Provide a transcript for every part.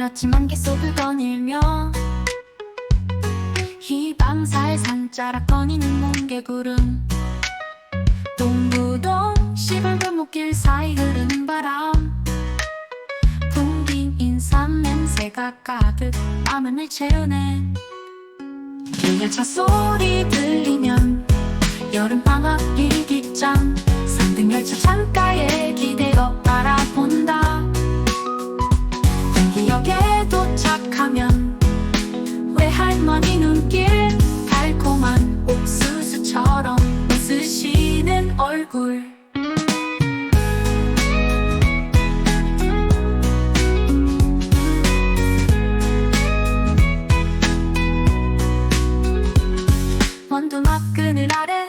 아침 안개 속을 거닐며 희방살 산자락 거니는 뭉게구름. 동부동 시골골목길 사이 흐르는 바람. 풍긴 인삼 냄새가 가득 마음을 채우네. 열차 소리 들리면 여름방학 일기장 기역에 도착하면 외할머니 눈길 달콤한 옥수수처럼 웃으시는 얼굴. 원두막 그늘 아래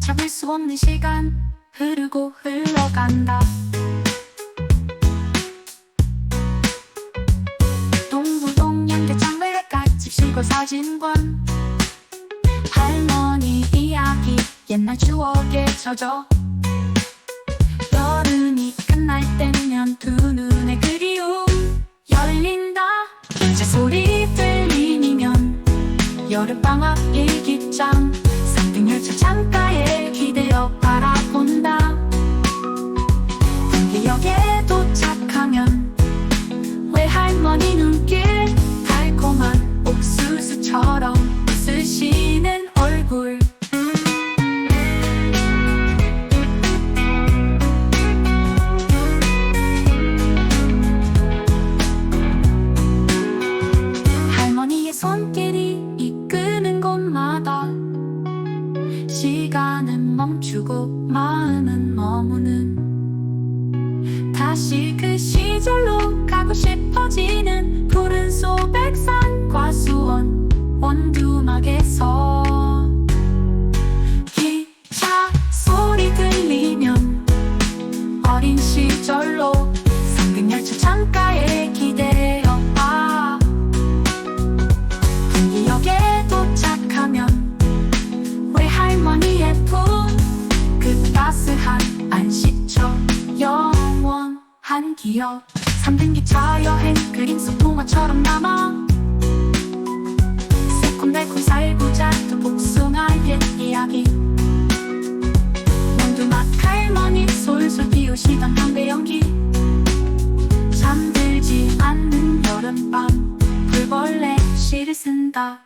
잡을 수 없는 시간 흐르고 흘러간다 시골 사진관 할머니 이야기 옛날 추억에 젖어. 여름이 끝날 때면 두 눈에 그리움 열린다. 이제 소리 들리면 여름방학 일기장 상등열차 창가에 기대어 바라본다 멈추고 마음은 머무는. 다시 그 시절로 가고 싶어지는 한 기억. 3등 기차 여행 그림 속 동화처럼 남아. 새콤달콤 살구자 또 복숭아 옛 이야기. 원두막 할머니 솔솔 피우시던 담배 연기. 잠들지 않는 여름밤 불벌레 시를 쓴다